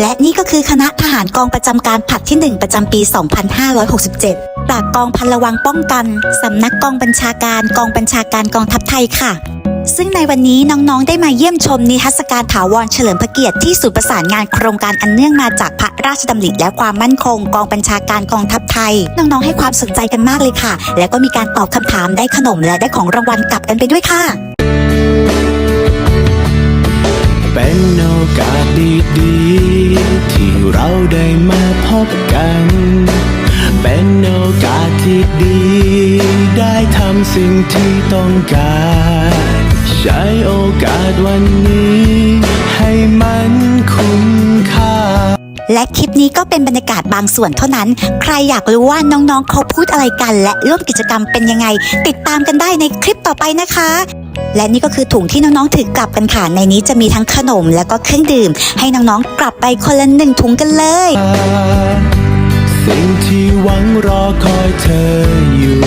และนี่ก็คือคณะทหารกองประจำการผัดที่ 1 ประจำปี 2567 จากกองพันระวังป้องกัน สำนักกองบัญชาการกองบัญชาการกองทัพไทยค่ะ ซึ่งในวันนี้น้องๆ ได้มาเยี่ยมชมนิทรรศการถาวรเฉลิมพระเกียรติที่ศูนย์ประสานงานโครงการอันเนื่องมาจากพระราชดำริและความมั่นคง กองบัญชาการกองทัพไทย น้องๆ ให้ความสนใจกันมากเลยค่ะ แล้วก็มีการตอบคำถามได้ขนมและได้ของรางวัลกลับกันไปด้วยค่ะ อกาสดีๆ ที่เราได้มาพบกัน เป็นโอกาสที่ดี ได้ทำสิ่งที่ต้องการ ใช้โอกาสวันนี้ ให้มันคุ้มค่า และคลิปนี้ก็เป็นบรรยากาศบางส่วนเท่านั้น ใครอยากรู้ว่าน้องๆเขาพูดอะไรกัน และร่วมกิจกรรมเป็นยังไง ติดตามกันได้ในคลิปต่อไปนะคะ และนี่ก็คือถุงที่น้องๆถือกลับกันค่ะ ในนี้จะมีทั้งขนมและก็เครื่องดื่ม ให้น้องๆกลับไปคนละหนึ่งถุงกันเลย สิ่งที่หวังรอคอยเธออยู่